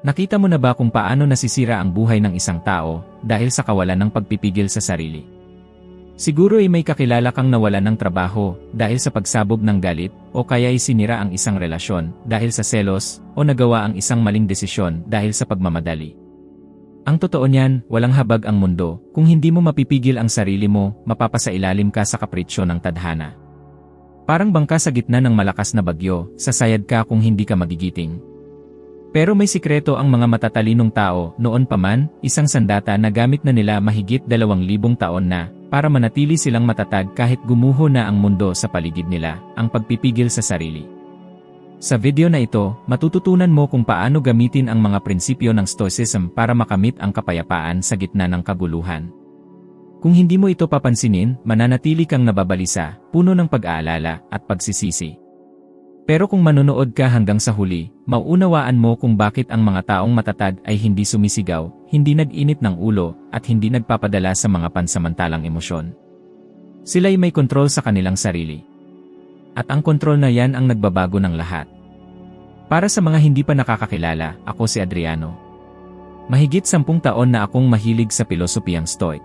Nakita mo na ba kung paano nasisira ang buhay ng isang tao dahil sa kawalan ng pagpipigil sa sarili? Siguro ay may kakilala kang nawalan ng trabaho dahil sa pagsabog ng galit o kaya ay sinira ang isang relasyon dahil sa selos o nagawa ang isang maling desisyon dahil sa pagmamadali. Ang totoo niyan, walang habag ang mundo. Kung hindi mo mapipigil ang sarili mo, mapapasailalim ka sa kapritsyo ng tadhana. Parang bangka sa gitna ng malakas na bagyo, sasayad ka kung hindi ka magigiting. Pero may sikreto ang mga matatalinong tao, noon pa man, isang sandata na gamit na nila mahigit dalawang libong taon na, para manatili silang matatag kahit gumuho na ang mundo sa paligid nila, ang pagpipigil sa sarili. Sa video na ito, matututunan mo kung paano gamitin ang mga prinsipyo ng Stoicism para makamit ang kapayapaan sa gitna ng kaguluhan. Kung hindi mo ito papansinin, mananatili kang nababalisa, puno ng pag-aalala at pagsisisi. Pero kung manonood ka hanggang sa huli, mauunawaan mo kung bakit ang mga taong matatag ay hindi sumisigaw, hindi nag-init ng ulo, at hindi nagpapadala sa mga pansamantalang emosyon. Sila'y may kontrol sa kanilang sarili. At ang kontrol na yan ang nagbabago ng lahat. Para sa mga hindi pa nakakakilala, ako si Adriano. Mahigit sampung taon na akong mahilig sa pilosopiyang Stoic.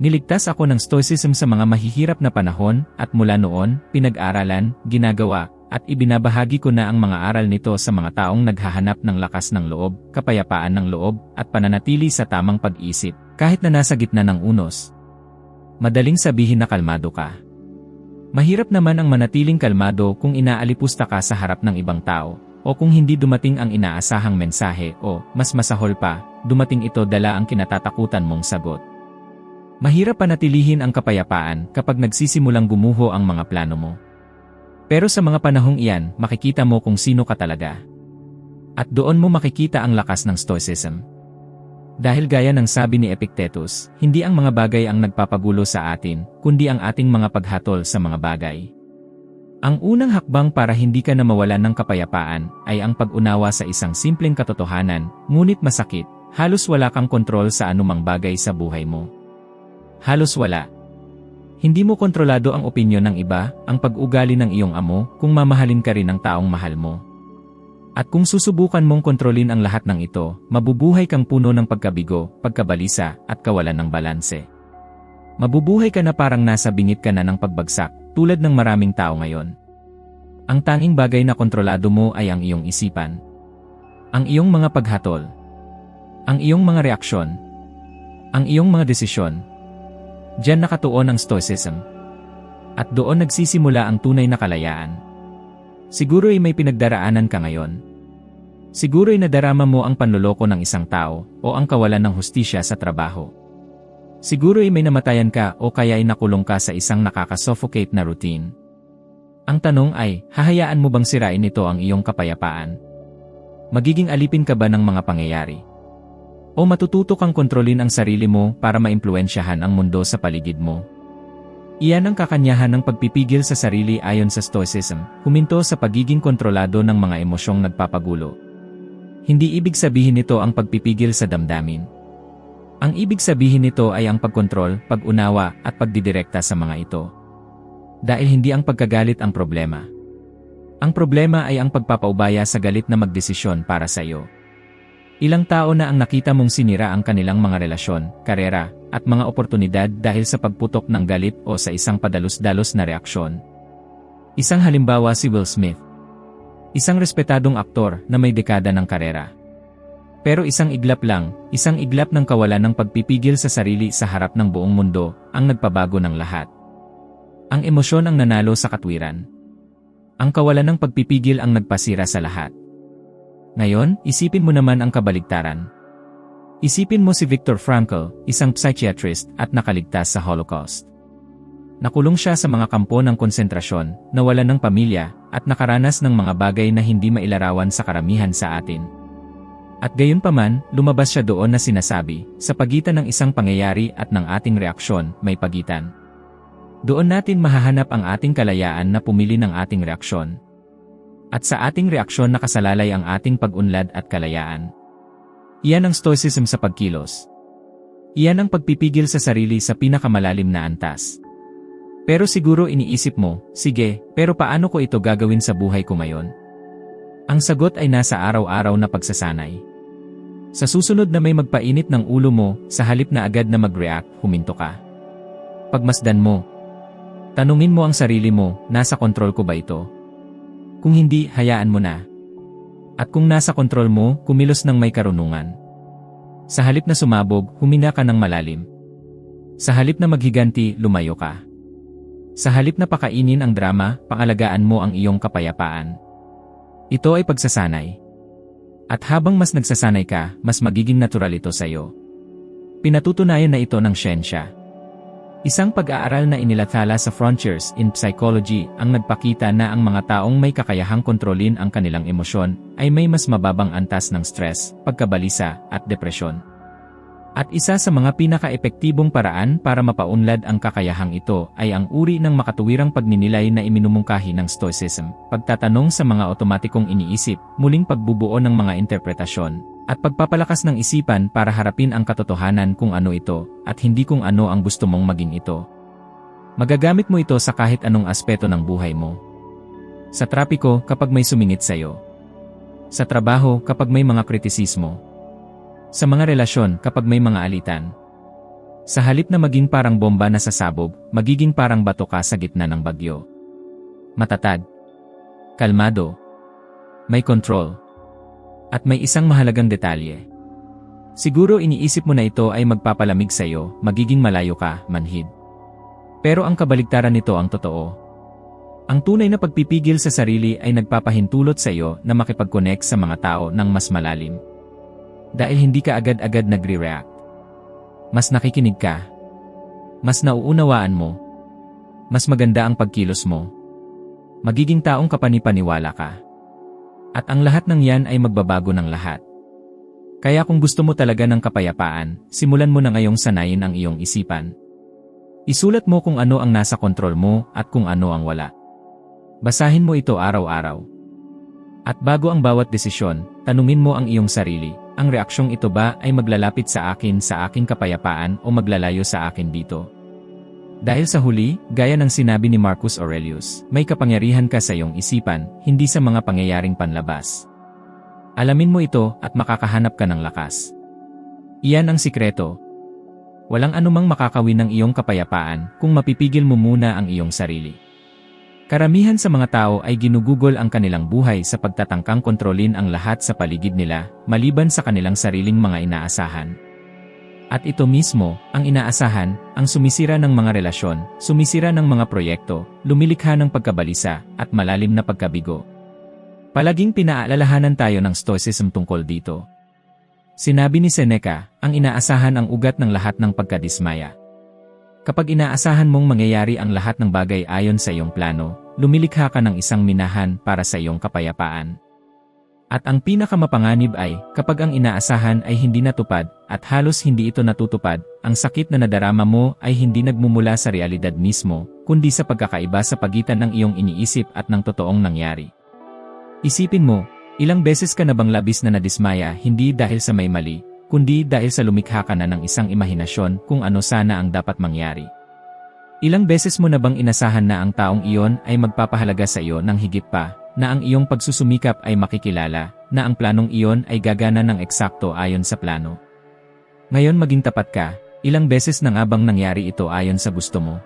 Niligtas ako ng Stoicism sa mga mahihirap na panahon at mula noon, pinag-aralan, ginagawa, at ibinabahagi ko na ang mga aral nito sa mga taong naghahanap ng lakas ng loob, kapayapaan ng loob, at pananatili sa tamang pag-isip, kahit na nasa gitna ng unos. Madaling sabihin na kalmado ka. Mahirap naman ang manatiling kalmado kung inaalipusta ka sa harap ng ibang tao, o kung hindi dumating ang inaasahang mensahe o, mas masahol pa, dumating ito dala ang kinatatakutan mong sagot. Mahirap panatilihin ang kapayapaan kapag nagsisimulang gumuho ang mga plano mo. Pero sa mga panahong iyan, makikita mo kung sino ka talaga. At doon mo makikita ang lakas ng Stoicism. Dahil gaya ng sabi ni Epictetus, hindi ang mga bagay ang nagpapagulo sa atin, kundi ang ating mga paghatol sa mga bagay. Ang unang hakbang para hindi ka na mawalan ng kapayapaan ay ang pag-unawa sa isang simpleng katotohanan, ngunit masakit, halos wala kang kontrol sa anumang bagay sa buhay mo. Halos wala. Hindi mo kontrolado ang opinyon ng iba, ang pag-ugali ng iyong amo, kung mamahalin ka rin ng taong mahal mo. At kung susubukan mong kontrolin ang lahat ng ito, mabubuhay kang puno ng pagkabigo, pagkabalisa, at kawalan ng balanse. Mabubuhay ka na parang nasa bingit ka na ng pagbagsak, tulad ng maraming tao ngayon. Ang tanging bagay na kontrolado mo ay ang iyong isipan. Ang iyong mga paghatol. Ang iyong mga reaksyon. Ang iyong mga desisyon, Diyan nakatuon ang Stoicism. At doon nagsisimula ang tunay na kalayaan. Siguro'y may pinagdaraanan ka ngayon. Siguro'y nadarama mo ang panloloko ng isang tao o ang kawalan ng hustisya sa trabaho. Siguro'y may namatayan ka o kaya ay nakulong ka sa isang nakakasuffocate na routine. Ang tanong ay, hahayaan mo bang sirain ito ang iyong kapayapaan? Magiging alipin ka ba ng mga pangyayari? O matututo kang kontrolin ang sarili mo para maimpluensyahan ang mundo sa paligid mo. Iyan ang kakanyahan ng pagpipigil sa sarili ayon sa Stoicism, huminto sa pagiging kontrolado ng mga emosyong nagpapagulo. Hindi ibig sabihin nito ang pagpipigil sa damdamin. Ang ibig sabihin nito ay ang pagkontrol, pag-unawa, at pagdidirekta sa mga ito. Dahil hindi ang pagkagalit ang problema. Ang problema ay ang pagpapaubaya sa galit na magdesisyon para sa iyo. Ilang tao na ang nakita mong sinira ang kanilang mga relasyon, karera, at mga oportunidad dahil sa pagputok ng galit o sa isang padalos-dalos na reaksyon. Isang halimbawa si Will Smith. Isang respetadong aktor na may dekada ng karera. Pero isang iglap lang, isang iglap ng kawalan ng pagpipigil sa sarili sa harap ng buong mundo, ang nagpabago ng lahat. Ang emosyon ang nanalo sa katwiran. Ang kawalan ng pagpipigil ang nagpasira sa lahat. Ngayon, isipin mo naman ang kabaligtaran. Isipin mo si Viktor Frankl, isang psychiatrist at nakaligtas sa Holocaust. Nakulong siya sa mga kampo ng konsentrasyon, nawalan ng pamilya, at nakaranas ng mga bagay na hindi mailarawan sa karamihan sa atin. At gayon pa man, lumabas siya doon na sinasabi, sa pagitan ng isang pangyayari at ng ating reaksyon, may pagitan. Doon natin mahahanap ang ating kalayaan na pumili ng ating reaksyon. At sa ating reaksyon nakasalalay ang ating pag-unlad at kalayaan. Iyan ang stoicism sa pagkilos. Iyan ang pagpipigil sa sarili sa pinakamalalim na antas. Pero siguro iniisip mo, sige, pero paano ko ito gagawin sa buhay ko ngayon? Ang sagot ay nasa araw-araw na pagsasanay. Sa susunod na may magpainit ng ulo mo, sa halip na agad na mag-react, huminto ka. Pagmasdan mo. Tanungin mo ang sarili mo, nasa kontrol ko ba ito? Kung hindi, hayaan mo na. At kung nasa kontrol mo, kumilos ng may karunungan. Sa halip na sumabog, humina ka ng malalim. Sa halip na maghiganti, lumayo ka. Sa halip na pakainin ang drama, pangalagaan mo ang iyong kapayapaan. Ito ay pagsasanay. At habang mas nagsasanay ka, mas magiging natural ito sa iyo. Pinatutunayan na ito ng siyensya. Isang pag-aaral na inilathala sa Frontiers in Psychology ang nagpakita na ang mga taong may kakayahang kontrolin ang kanilang emosyon ay may mas mababang antas ng stress, pagkabalisa, at depresyon. At isa sa mga pinaka-epektibong paraan para mapaunlad ang kakayahang ito ay ang uri ng makatuwirang pagninilay na iminumungkahi ng Stoicism, pagtatanong sa mga otomatikong iniisip, muling pagbubuo ng mga interpretasyon, at pagpapalakas ng isipan para harapin ang katotohanan kung ano ito, at hindi kung ano ang gusto mong maging ito. Magagamit mo ito sa kahit anong aspeto ng buhay mo. Sa trapiko kapag may sumingit sa'yo. Sa trabaho kapag may mga kritisismo. Sa mga relasyon kapag may mga alitan. Sa halip na maging parang bomba na sasabog, magiging parang bato ka sa gitna ng bagyo. Matatag. Kalmado. May control. At may isang mahalagang detalye. Siguro iniisip mo na ito ay magpapalamig sa iyo, magiging malayo ka, manhid. Pero ang kabaligtaran nito ang totoo. Ang tunay na pagpipigil sa sarili ay nagpapahintulot sa iyo na makipag-connect sa mga tao ng mas malalim. Dahil hindi ka agad-agad nagre-react. Mas nakikinig ka. Mas nauunawaan mo. Mas maganda ang pagkilos mo. Magiging taong kapanipaniwala ka. At ang lahat ng yan ay magbabago ng lahat. Kaya kung gusto mo talaga ng kapayapaan, simulan mo na ngayong sanayin ang iyong isipan. Isulat mo kung ano ang nasa kontrol mo at kung ano ang wala. Basahin mo ito araw-araw. At bago ang bawat desisyon, tanungin mo ang iyong sarili, ang reaksyong ito ba ay maglalapit sa akin sa aking kapayapaan o maglalayo sa akin dito? Dahil sa huli, gaya ng sinabi ni Marcus Aurelius, may kapangyarihan ka sa iyong isipan, hindi sa mga pangyayaring panlabas. Alamin mo ito at makakahanap ka ng lakas. Iyan ang sikreto. Walang anumang makakawin ng iyong kapayapaan kung mapipigil mo muna ang iyong sarili. Karamihan sa mga tao ay ginugugol ang kanilang buhay sa pagtatangkang kontrolin ang lahat sa paligid nila, maliban sa kanilang sariling mga inaasahan. At ito mismo, ang inaasahan, ang sumisira ng mga relasyon, sumisira ng mga proyekto, lumilikha ng pagkabalisa, at malalim na pagkabigo. Palaging pinaalalahanan tayo ng stoicism tungkol dito. Sinabi ni Seneca, ang inaasahan ang ugat ng lahat ng pagkadismaya. Kapag inaasahan mong mangyayari ang lahat ng bagay ayon sa iyong plano, lumilikha ka ng isang minahan para sa iyong kapayapaan. At ang pinakamapanganib ay, kapag ang inaasahan ay hindi natupad, at halos hindi ito natutupad, ang sakit na nadarama mo ay hindi nagmumula sa realidad mismo, kundi sa pagkakaiba sa pagitan ng iyong iniisip at ng totoong nangyari. Isipin mo, ilang beses ka na bang labis na nadismaya hindi dahil sa may mali, kundi dahil sa lumikha ka na ng isang imahinasyon kung ano sana ang dapat mangyari. Ilang beses mo na bang inasahan na ang taong iyon ay magpapahalaga sa iyo ng higit pa, na ang iyong pagsusumikap ay makikilala, na ang planong iyon ay gagana ng eksakto ayon sa plano. Ngayon maging tapat ka, ilang beses na nga bang nangyari ito ayon sa gusto mo?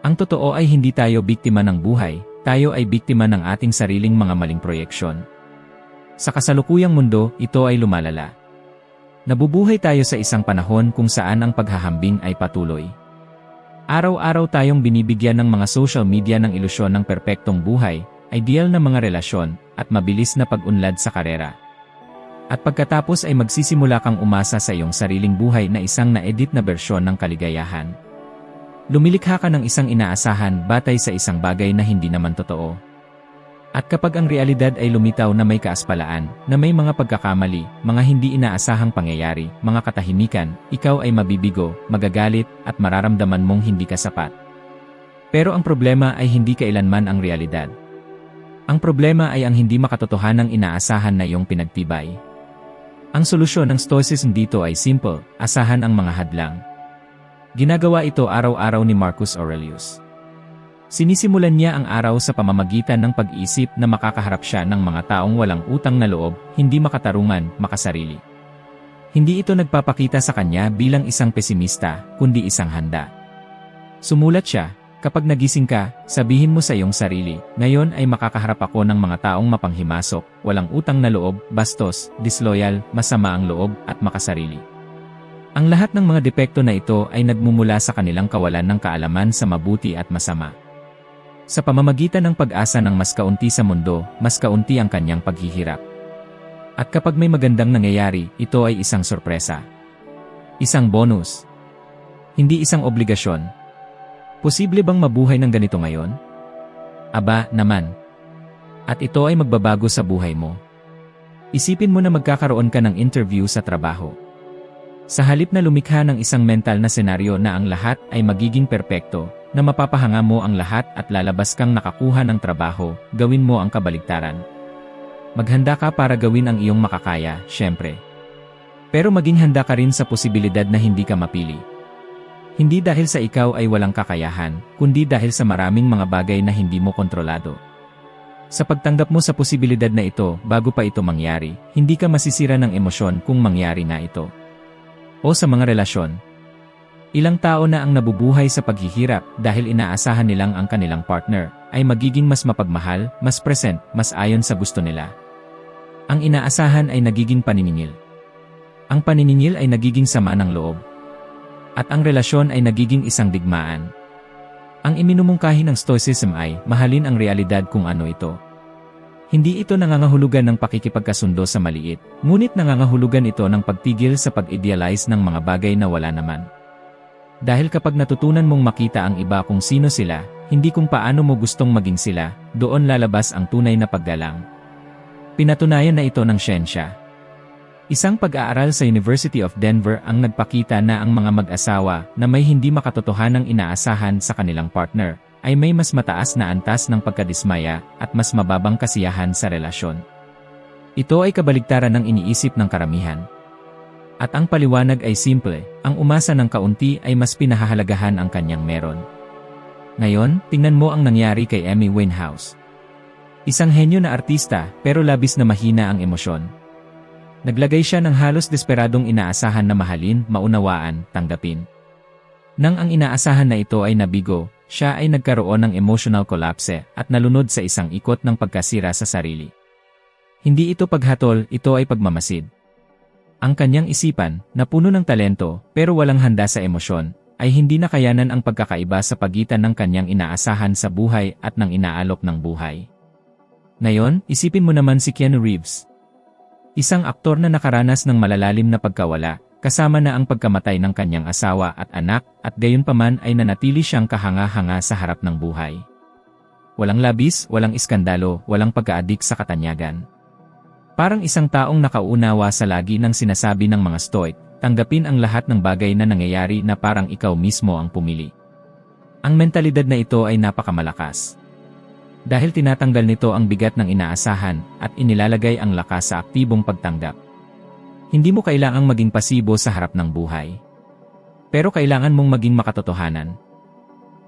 Ang totoo ay hindi tayo biktima ng buhay, tayo ay biktima ng ating sariling mga maling proyeksyon. Sa kasalukuyang mundo, ito ay lumalala. Nabubuhay tayo sa isang panahon kung saan ang paghahambing ay patuloy. Araw-araw tayong binibigyan ng mga social media ng ilusyon ng perpektong buhay, ideal na mga relasyon, at mabilis na pag-unlad sa karera. At pagkatapos ay magsisimula kang umasa sa iyong sariling buhay na isang na-edit na bersyon ng kaligayahan. Lumilikha ka ng isang inaasahan batay sa isang bagay na hindi naman totoo. At kapag ang realidad ay lumitaw na may kaaspalaan, na may mga pagkakamali, mga hindi inaasahang pangyayari, mga katahimikan, ikaw ay mabibigo, magagalit, at mararamdaman mong hindi ka sapat. Pero ang problema ay hindi kailanman ang realidad. Ang problema ay ang hindi makatotohanang inaasahan na iyong pinagtibay. Ang solusyon ng Stoicism dito ay simple, asahan ang mga hadlang. Ginagawa ito araw-araw ni Marcus Aurelius. Sinisimulan niya ang araw sa pamamagitan ng pag-isip na makakaharap siya ng mga taong walang utang na loob, hindi makatarungan, makasarili. Hindi ito nagpapakita sa kanya bilang isang pesimista, kundi isang handa. Sumulat siya, kapag nagising ka, sabihin mo sa iyong sarili, ngayon ay makakaharap ako ng mga taong mapanghimasok, walang utang na loob, bastos, disloyal, masama ang loob, at makasarili. Ang lahat ng mga depekto na ito ay nagmumula sa kanilang kawalan ng kaalaman sa mabuti at masama. Sa pamamagitan ng pag-asa ng mas kaunti sa mundo, mas kaunti ang kanyang paghihirap. At kapag may magandang nangyayari, ito ay isang sorpresa. Isang bonus. Hindi isang obligasyon. Posible bang mabuhay ng ganito ngayon? Aba, naman. At ito ay magbabago sa buhay mo. Isipin mo na magkakaroon ka ng interview sa trabaho. Sa halip na lumikha ng isang mental na senaryo na ang lahat ay magiging perpekto, na mapapahanga mo ang lahat at lalabas kang nakakuha ng trabaho, gawin mo ang kabaligtaran. Maghanda ka para gawin ang iyong makakaya, syempre. Pero maging handa ka rin sa posibilidad na hindi ka mapili. Hindi dahil sa ikaw ay walang kakayahan, kundi dahil sa maraming mga bagay na hindi mo kontrolado. Sa pagtanggap mo sa posibilidad na ito bago pa ito mangyari, hindi ka masisira ng emosyon kung mangyari na ito o sa mga relasyon. Ilang tao na ang nabubuhay sa paghihirap dahil inaasahan nilang ang kanilang partner ay magiging mas mapagmahal, mas present, mas ayon sa gusto nila. Ang inaasahan ay nagiging paniningil. Ang paniningil ay nagiging sama ng loob. At ang relasyon ay nagiging isang digmaan. Ang iminumungkahi ng Stoicism ay mahalin ang realidad kung ano ito. Hindi ito nangangahulugan ng pakikipagkasundo sa maliit, ngunit nangangahulugan ito ng pagtigil sa pag-idealize ng mga bagay na wala naman. Dahil kapag natutunan mong makita ang iba kung sino sila, hindi kung paano mo gustong maging sila, doon lalabas ang tunay na paggalang. Pinatunayan na ito ng siyensya. Isang pag-aaral sa University of Denver ang nagpakita na ang mga mag-asawa na may hindi makatotohanang inaasahan sa kanilang partner ay may mas mataas na antas ng pagkadismaya at mas mababang kasiyahan sa relasyon. Ito ay kabaligtaran ng iniisip ng karamihan. At ang paliwanag ay simple, ang umasa ng kaunti ay mas pinahahalagahan ang kanyang meron. Ngayon, tingnan mo ang nangyari kay Amy Winehouse. Isang henyo na artista, pero labis na mahina ang emosyon. Naglagay siya ng halos desperadong inaasahan na mahalin, maunawaan, tanggapin. Nang ang inaasahan na ito ay nabigo, siya ay nagkaroon ng emotional collapse at nalunod sa isang ikot ng pagkasira sa sarili. Hindi ito paghatol, ito ay pagmamasid. Ang kanyang isipan, na puno ng talento pero walang handa sa emosyon, ay hindi nakayanan ang pagkakaiba sa pagitan ng kanyang inaasahan sa buhay at ng inaalok ng buhay. Ngayon, isipin mo naman si Keanu Reeves. Isang aktor na nakaranas ng malalalim na pagkawala, kasama na ang pagkamatay ng kanyang asawa at anak, at gayunpaman ay nanatili siyang kahanga-hanga sa harap ng buhay. Walang labis, walang iskandalo, walang pagkaadik sa katanyagan. Parang isang taong nakaunawa sa lagi ng sinasabi ng mga stoic, tanggapin ang lahat ng bagay na nangyayari na parang ikaw mismo ang pumili. Ang mentalidad na ito ay napakamalakas. Dahil tinatanggal nito ang bigat ng inaasahan at inilalagay ang lakas sa aktibong pagtanggap. Hindi mo kailangang maging pasibo sa harap ng buhay. Pero kailangan mong maging makatotohanan.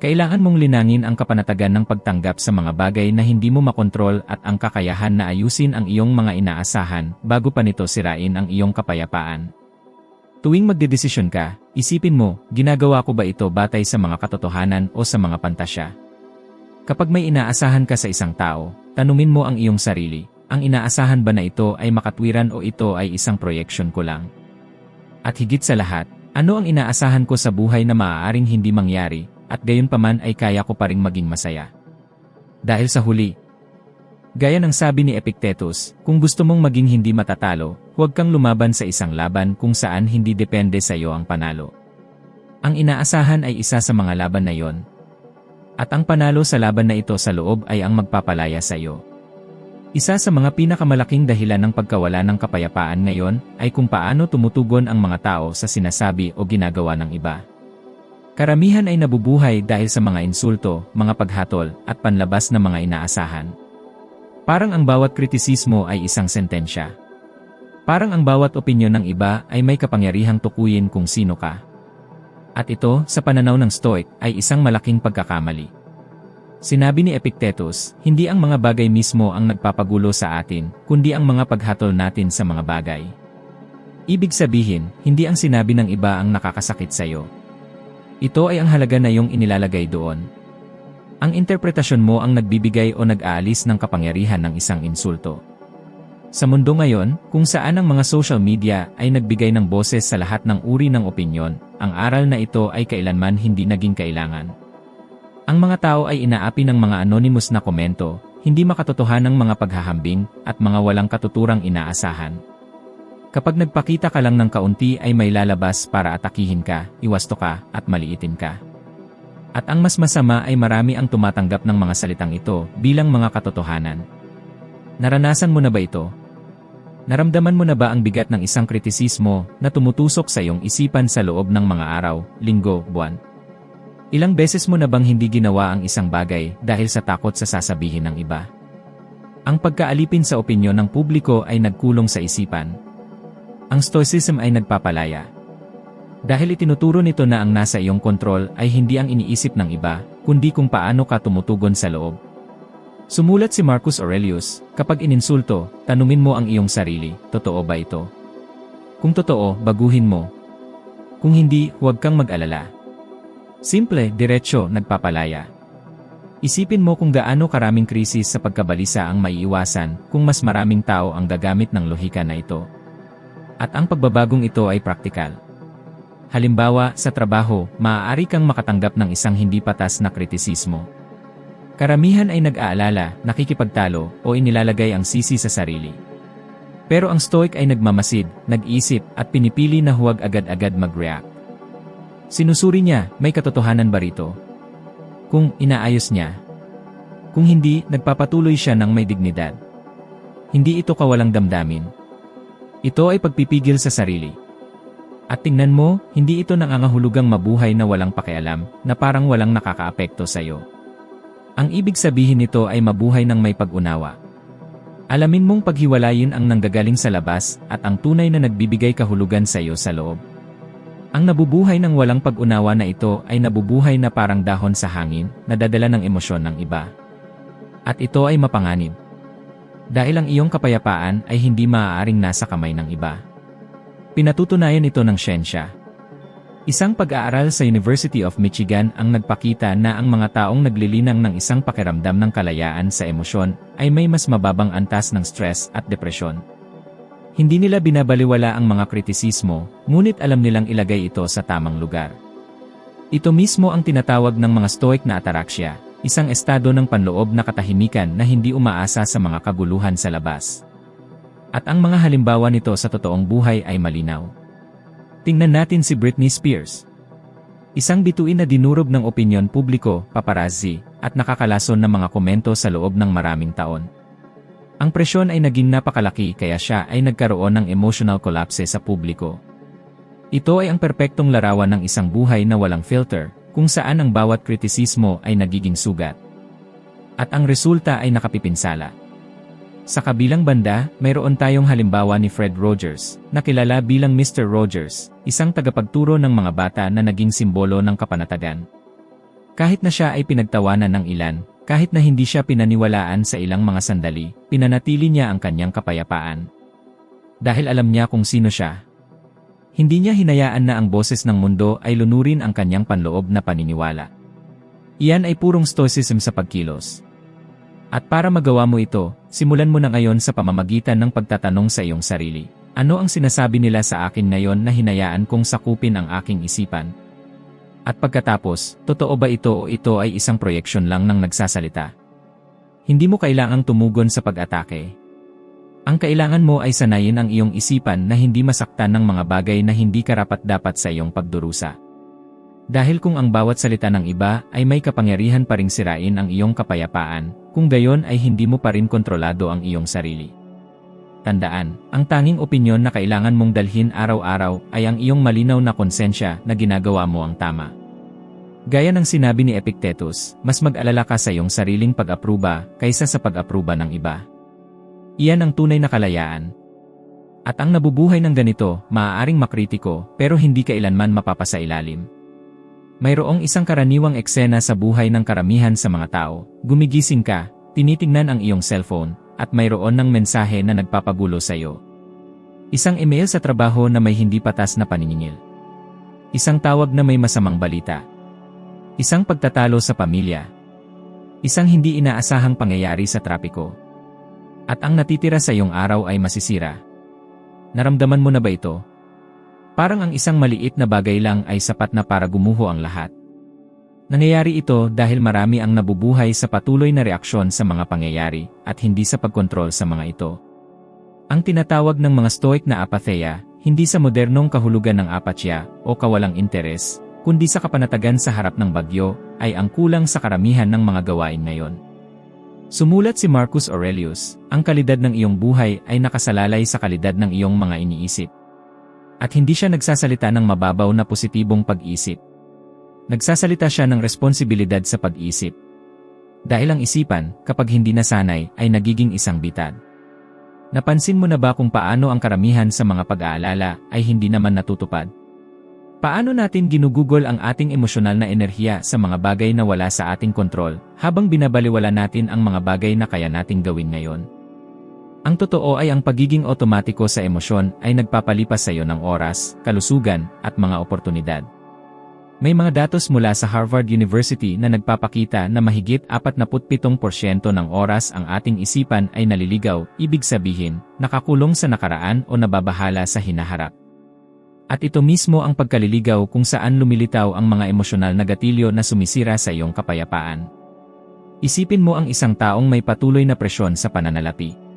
Kailangan mong linangin ang kapanatagan ng pagtanggap sa mga bagay na hindi mo makontrol at ang kakayahan na ayusin ang iyong mga inaasahan bago pa nito sirain ang iyong kapayapaan. Tuwing magdedesisyon ka, isipin mo, ginagawa ko ba ito batay sa mga katotohanan o sa mga pantasya? Kapag may inaasahan ka sa isang tao, tanungin mo ang iyong sarili, ang inaasahan ba na ito ay makatwiran o ito ay isang proyection ko lang? At higit sa lahat, ano ang inaasahan ko sa buhay na maaaring hindi mangyari, at gayon paman ay kaya ko pa ring maging masaya? Dahil sa huli, gaya ng sabi ni Epictetus, kung gusto mong maging hindi matatalo, huwag kang lumaban sa isang laban kung saan hindi depende sa iyo ang panalo. Ang inaasahan ay isa sa mga laban na yon. At ang panalo sa laban na ito sa loob ay ang magpapalaya sa iyo. Isa sa mga pinakamalaking dahilan ng pagkawala ng kapayapaan ngayon ay kung paano tumutugon ang mga tao sa sinasabi o ginagawa ng iba. Karamihan ay nabubuhay dahil sa mga insulto, mga paghatol, at panlabas na mga inaasahan. Parang ang bawat kritisismo ay isang sentensya. Parang ang bawat opinyon ng iba ay may kapangyarihang tukuyin kung sino ka. At ito, sa pananaw ng Stoic, ay isang malaking pagkakamali. Sinabi ni Epictetus, hindi ang mga bagay mismo ang nagpapagulo sa atin, kundi ang mga paghatol natin sa mga bagay. Ibig sabihin, hindi ang sinabi ng iba ang nakakasakit sa'yo. Ito ay ang halaga na iyong inilalagay doon. Ang interpretasyon mo ang nagbibigay o nag-aalis ng kapangyarihan ng isang insulto. Sa mundo ngayon, kung saan ang mga social media ay nagbigay ng boses sa lahat ng uri ng opinyon, ang aral na ito ay kailanman hindi naging kailangan. Ang mga tao ay inaapi ng mga anonymous na komento, hindi makatotohanan ng mga paghahambing, at mga walang katuturang inaasahan. Kapag nagpakita ka lang ng kaunti ay may lalabas para atakihin ka, iwasto ka, at maliitin ka. At ang mas masama ay marami ang tumatanggap ng mga salitang ito bilang mga katotohanan. Naranasan mo na ba ito? Naramdaman mo na ba ang bigat ng isang kritisismo na tumutusok sa iyong isipan sa loob ng mga araw, linggo, buwan? Ilang beses mo na bang hindi ginawa ang isang bagay dahil sa takot sa sasabihin ng iba? Ang pagkaalipin sa opinyon ng publiko ay nagkulong sa isipan, ang stoicism ay nagpapalaya. Dahil itinuturo nito na ang nasa iyong kontrol ay hindi ang iniisip ng iba, kundi kung paano ka tumutugon sa loob. Sumulat si Marcus Aurelius, kapag ininsulto, tanungin mo ang iyong sarili, totoo ba ito? Kung totoo, baguhin mo. Kung hindi, huwag kang mag-alala. Simple, diretsyo, nagpapalaya. Isipin mo kung gaano karaming krisis sa pagkabalisa ang maiiwasan kung mas maraming tao ang gagamit ng lohika na ito. At ang pagbabagong ito ay praktikal. Halimbawa, sa trabaho, maaari kang makatanggap ng isang hindi patas na kritisismo. Karamihan ay nag-aalala, nakikipagtalo, o inilalagay ang sisi sa sarili. Pero ang stoic ay nagmamasid, nag-isip, at pinipili na huwag agad-agad mag-react. Sinusuri niya, may katotohanan ba rito? Kung inaayos niya. Kung hindi, nagpapatuloy siya ng may dignidad. Hindi ito kawalang damdamin, ito ay pagpipigil sa sarili. At tingnan mo, hindi ito nangangahulugang mabuhay na walang pakialam, na parang walang nakakaapekto sa iyo. Ang ibig sabihin nito ay mabuhay ng may pag-unawa. Alamin mong paghiwalayin ang nanggagaling sa labas at ang tunay na nagbibigay kahulugan sa iyo sa loob. Ang nabubuhay ng walang pag-unawa na ito ay nabubuhay na parang dahon sa hangin, nadadala ng emosyon ng iba. At ito ay mapanganib. Dahil ang iyong kapayapaan ay hindi maaaring nasa kamay ng iba. Pinatutunayan ito ng siyensya. Isang pag-aaral sa University of Michigan ang nagpakita na ang mga taong naglilinang ng isang pakiramdam ng kalayaan sa emosyon ay may mas mababang antas ng stress at depresyon. Hindi nila binabaliwala ang mga kritisismo, ngunit alam nilang ilagay ito sa tamang lugar. Ito mismo ang tinatawag ng mga stoic na ataraxia, isang estado ng panloob na katahimikan na hindi umaasa sa mga kaguluhan sa labas. At ang mga halimbawa nito sa totoong buhay ay malinaw. Tingnan natin si Britney Spears. Isang bituin na dinurog ng opinyon publiko, paparazzi, at nakakalason ng mga komento sa loob ng maraming taon. Ang presyon ay naging napakalaki kaya siya ay nagkaroon ng emotional collapse sa publiko. Ito ay ang perpektong larawan ng isang buhay na walang filter, kung saan ang bawat kritisismo ay nagiging sugat. At ang resulta ay nakapipinsala. Sa kabilang banda, mayroon tayong halimbawa ni Fred Rogers, na kilala bilang Mr. Rogers, isang tagapagturo ng mga bata na naging simbolo ng kapanatagan. Kahit na siya ay pinagtawanan ng ilan, kahit na hindi siya pinaniwalaan sa ilang mga sandali, pinanatili niya ang kanyang kapayapaan. Dahil alam niya kung sino siya, hindi niya hinayaan na ang boses ng mundo ay lunurin ang kanyang panloob na paniniwala. Iyan ay purong stoicism sa pagkilos. At para magawa mo ito, simulan mo na ngayon sa pamamagitan ng pagtatanong sa iyong sarili. Ano ang sinasabi nila sa akin ngayon na hinayaan kong sakupin ang aking isipan? At pagkatapos, totoo ba ito o ito ay isang proyeksyon lang ng nagsasalita? Hindi mo kailangang tumugon sa pag-atake, ang kailangan mo ay sanayin ang iyong isipan na hindi masaktan ng mga bagay na hindi karapat-dapat sa iyong pagdurusa. Dahil kung ang bawat salita ng iba ay may kapangyarihan pa ring sirain ang iyong kapayapaan, kung gayon ay hindi mo pa rin kontrolado ang iyong sarili. Tandaan, ang tanging opinyon na kailangan mong dalhin araw-araw ay ang iyong malinaw na konsensya na ginagawa mo ang tama. Gaya ng sinabi ni Epictetus, mas mag-alala ka sa iyong sariling pag-apruba kaysa sa pag-apruba ng iba. Iyan ang tunay na kalayaan. At ang nabubuhay ng ganito, maaaring makritiko, pero hindi kailanman mapapasailalim. Mayroong isang karaniwang eksena sa buhay ng karamihan sa mga tao, gumigising ka, tinitingnan ang iyong cellphone, at mayroon ng mensahe na nagpapagulo sa iyo. Isang email sa trabaho na may hindi patas na paniningil. Isang tawag na may masamang balita. Isang pagtatalo sa pamilya. Isang hindi inaasahang pangyayari sa trapiko. At ang natitira sa iyong araw ay masisira. Naramdaman mo na ba ito? Parang ang isang maliit na bagay lang ay sapat na para gumuho ang lahat. Nangyayari ito dahil marami ang nabubuhay sa patuloy na reaksyon sa mga pangyayari at hindi sa pagkontrol sa mga ito. Ang tinatawag ng mga stoic na apatheia, hindi sa modernong kahulugan ng apatya o kawalang interes, kundi sa kapanatagan sa harap ng bagyo, ay ang kulang sa karamihan ng mga gawain ngayon. Sumulat si Marcus Aurelius, ang kalidad ng iyong buhay ay nakasalalay sa kalidad ng iyong mga iniisip. At hindi siya nagsasalita ng mababaw na positibong pag-isip. Nagsasalita siya ng responsibilidad sa pag-isip. Dahil ang isipan, kapag hindi nasanay, ay nagiging isang bitad. Napansin mo na ba kung paano ang karamihan sa mga pag-aalala ay hindi naman natutupad? Paano natin ginugugol ang ating emosyonal na enerhiya sa mga bagay na wala sa ating kontrol, habang binabaliwala natin ang mga bagay na kaya nating gawin ngayon? Ang totoo ay ang pagiging otomatiko sa emosyon ay nagpapalipas sa iyo ng oras, kalusugan, at mga oportunidad. May mga datos mula sa Harvard University na nagpapakita na mahigit 47% ng oras ang ating isipan ay naliligaw, ibig sabihin, nakakulong sa nakaraan o nababahala sa hinaharap. At ito mismo ang pagkaliligaw kung saan lumilitaw ang mga emosyonal na gatilyo na sumisira sa iyong kapayapaan. Isipin mo ang isang taong may patuloy na presyon sa pananalapi.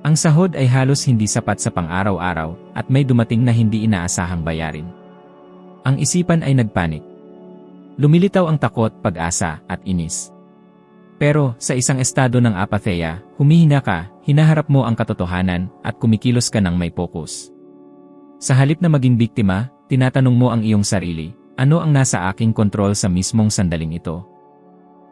Ang sahod ay halos hindi sapat sa pang-araw-araw at may dumating na hindi inaasahang bayarin. Ang isipan ay nagpanik. Lumilitaw ang takot, pag-asa, at inis. Pero, sa isang estado ng apatheia, humihina ka, hinaharap mo ang katotohanan, at kumikilos ka ng may focus. Sa halip na maging biktima, tinatanong mo ang iyong sarili, ano ang nasa aking kontrol sa mismong sandaling ito?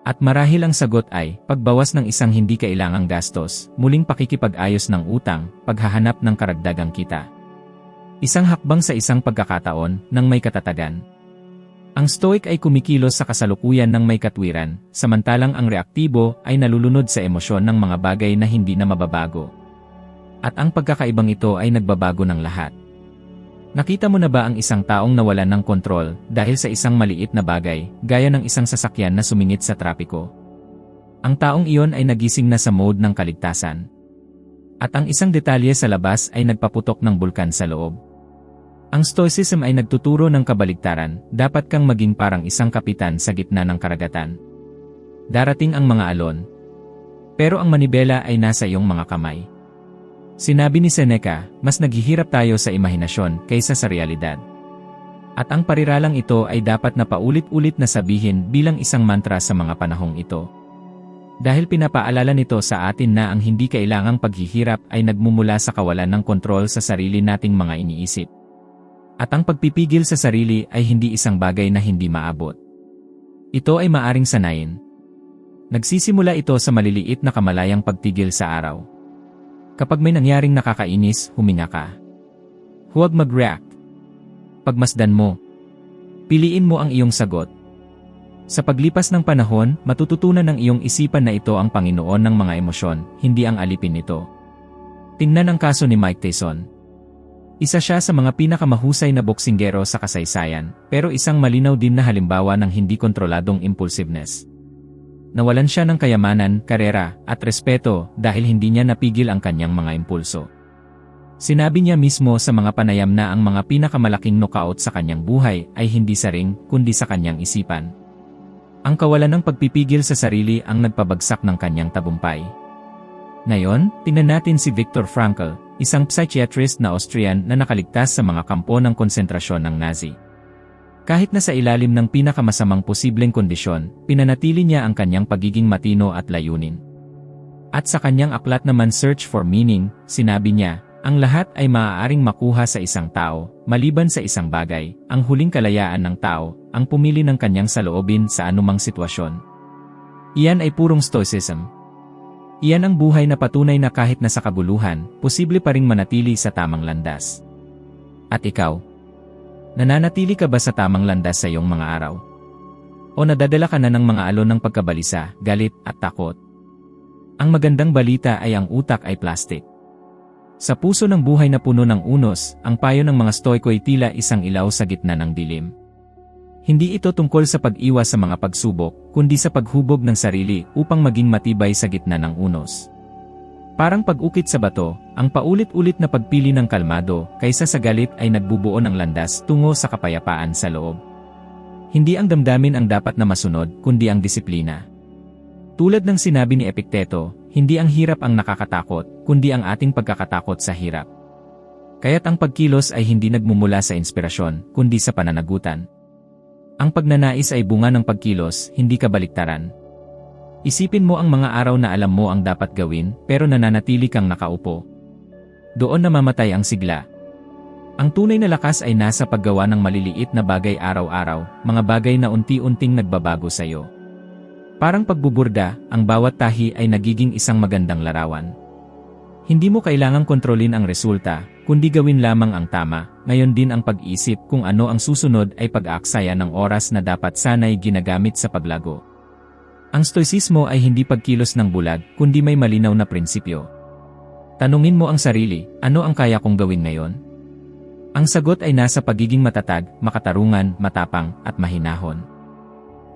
At marahil ang sagot ay, pagbawas ng isang hindi kailangang gastos, muling pakikipag-ayos ng utang, paghahanap ng karagdagang kita. Isang hakbang sa isang pagkakataon ng may katatagan. Ang stoic ay kumikilos sa kasalukuyan ng may katwiran, samantalang ang reaktibo ay nalulunod sa emosyon ng mga bagay na hindi na mababago. At ang pagkakaibang ito ay nagbabago ng lahat. Nakita mo na ba ang isang taong nawalan ng kontrol dahil sa isang maliit na bagay, gaya ng isang sasakyan na sumingit sa trapiko? Ang taong iyon ay nagising na sa mode ng kaligtasan. At ang isang detalye sa labas ay nagpaputok ng bulkan sa loob. Ang Stoicism ay nagtuturo ng kabaligtaran, dapat kang maging parang isang kapitan sa gitna ng karagatan. Darating ang mga alon. Pero ang manibela ay nasa iyong mga kamay. Sinabi ni Seneca, mas naghihirap tayo sa imahinasyon kaysa sa realidad. At ang pariralang ito ay dapat na paulit-ulit na sabihin bilang isang mantra sa mga panahong ito. Dahil pinapaalala nito sa atin na ang hindi kailangang paghihirap ay nagmumula sa kawalan ng kontrol sa sarili nating mga iniisip. At ang pagpipigil sa sarili ay hindi isang bagay na hindi maabot. Ito ay maaring sanayin. Nagsisimula ito sa maliliit na kamalayang pagtigil sa araw. Kapag may nangyaring nakakainis, huminga ka. Huwag mag-react. Pagmasdan mo. Piliin mo ang iyong sagot. Sa paglipas ng panahon, matututunan ng iyong isipan na ito ang Panginoon ng mga emosyon, hindi ang alipin nito. Tingnan ang kaso ni Mike Tyson. Isa siya sa mga pinakamahusay na boksinggero sa kasaysayan, pero isang malinaw din na halimbawa ng hindi kontroladong impulsiveness. Nawalan siya ng kayamanan, karera, at respeto dahil hindi niya napigil ang kanyang mga impulso. Sinabi niya mismo sa mga panayam na ang mga pinakamalaking knockout sa kanyang buhay ay hindi sa ring, kundi sa kanyang isipan. Ang kawalan ng pagpipigil sa sarili ang nagpabagsak ng kanyang tabumpay. Ngayon, tingnan natin si Viktor Frankl, isang psychiatrist na Austrian na nakaligtas sa mga kampo ng konsentrasyon ng Nazi. Kahit na sa ilalim ng pinakamasamang posibleng kondisyon, pinanatili niya ang kanyang pagiging matino at layunin. At sa kanyang aklat naman Search for Meaning, sinabi niya, ang lahat ay maaaring makuha sa isang tao, maliban sa isang bagay, ang huling kalayaan ng tao, ang pumili ng kanyang saloobin sa anumang sitwasyon. Iyan ay purong stoicism, Iyan ang buhay na patunay na kahit nasa kabuluhan, posible pa ring manatili sa tamang landas. At ikaw? Nananatili ka ba sa tamang landas sa iyong mga araw? O nadadala ka na ng mga alon ng pagkabalisa, galit, at takot? Ang magandang balita ay ang utak ay plastic. Sa puso ng buhay na puno ng unos, ang payo ng mga stoiko ay tila isang ilaw sa gitna ng dilim. Hindi ito tungkol sa pag-iwas sa mga pagsubok, kundi sa paghubog ng sarili upang maging matibay sa gitna ng unos. Parang pag-ukit sa bato, ang paulit-ulit na pagpili ng kalmado kaysa sa galit ay nagbubuo ng landas tungo sa kapayapaan sa loob. Hindi ang damdamin ang dapat na masunod, kundi ang disiplina. Tulad ng sinabi ni Epicteto, hindi ang hirap ang nakakatakot, kundi ang ating pagkakatakot sa hirap. Kaya't ang pagkilos ay hindi nagmumula sa inspirasyon, kundi sa pananagutan. Ang pagnanais ay bunga ng pagkilos, hindi kabaliktaran. Isipin mo ang mga araw na alam mo ang dapat gawin, pero nananatili kang nakaupo. Doon namamatay ang sigla. Ang tunay na lakas ay nasa paggawa ng maliliit na bagay araw-araw, mga bagay na unti-unting nagbabago sa iyo. Parang pagbuburda, ang bawat tahi ay nagiging isang magandang larawan. Hindi mo kailangang kontrolin ang resulta, kundi gawin lamang ang tama. Ngayon din ang pag-isip kung ano ang susunod ay pag-aaksaya ng oras na dapat sanay ginagamit sa paglago. Ang stoicismo ay hindi pagkilos ng bulag, kundi may malinaw na prinsipyo. Tanungin mo ang sarili, ano ang kaya kong gawin ngayon? Ang sagot ay nasa pagiging matatag, makatarungan, matapang, at mahinahon.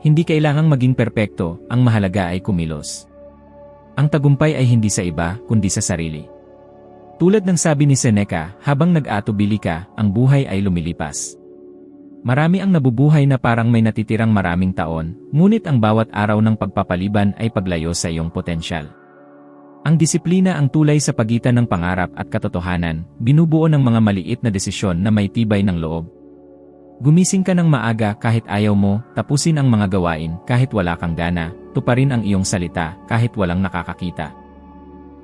Hindi kailangang maging perpekto, ang mahalaga ay kumilos. Ang tagumpay ay hindi sa iba, kundi sa sarili. Tulad ng sabi ni Seneca, habang nag-atubili ka, ang buhay ay lumilipas. Marami ang nabubuhay na parang may natitirang maraming taon, ngunit ang bawat araw ng pagpapaliban ay paglayo sa iyong potensyal. Ang disiplina ang tulay sa pagitan ng pangarap at katotohanan, binubuo ng mga maliit na desisyon na may tibay ng loob. Gumising ka ng maaga kahit ayaw mo, tapusin ang mga gawain kahit wala kang gana, tuparin ang iyong salita kahit walang nakakakita.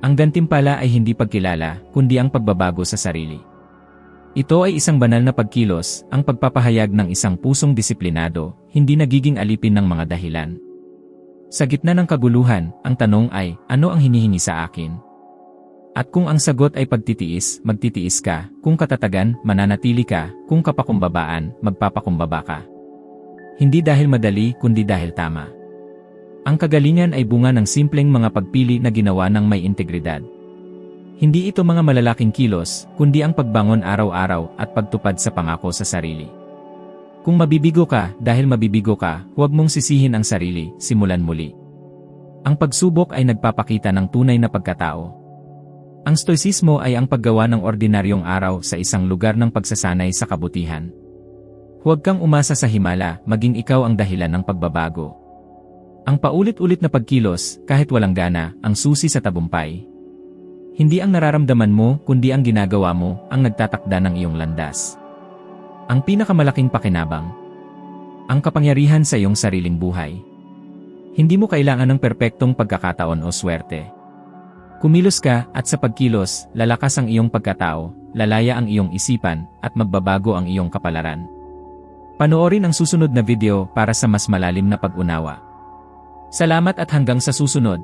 Ang gantimpala ay hindi pagkilala, kundi ang pagbabago sa sarili. Ito ay isang banal na pagkilos, ang pagpapahayag ng isang pusong disiplinado, hindi nagiging alipin ng mga dahilan. Sa gitna ng kaguluhan, ang tanong ay, ano ang hinihingi sa akin? At kung ang sagot ay pagtitiis, magtitiis ka, kung katatagan, mananatili ka, kung kapakumbabaan, magpapakumbaba ka. Hindi dahil madali, kundi dahil tama. Ang kagalingan ay bunga ng simpleng mga pagpili na ginawa ng may integridad. Hindi ito mga malalaking kilos, kundi ang pagbangon araw-araw at pagtupad sa pangako sa sarili. Kung mabibigo ka dahil mabibigo ka, huwag mong sisihin ang sarili, simulan muli. Ang pagsubok ay nagpapakita ng tunay na pagkatao. Ang stoicismo ay ang paggawa ng ordinaryong araw sa isang lugar ng pagsasanay sa kabutihan. Huwag kang umasa sa himala, maging ikaw ang dahilan ng pagbabago. Ang paulit-ulit na pagkilos, kahit walang gana, ang susi sa tabumpay. Hindi ang nararamdaman mo, kundi ang ginagawa mo, ang nagtatakda ng iyong landas. Ang pinakamalaking pakinabang. Ang kapangyarihan sa iyong sariling buhay. Hindi mo kailangan ng perpektong pagkakataon o swerte. Kumilos ka at sa pagkilos, lalakas ang iyong pagkatao, lalaya ang iyong isipan, at magbabago ang iyong kapalaran. Panoorin ang susunod na video para sa mas malalim na pag-unawa. Salamat at hanggang sa susunod.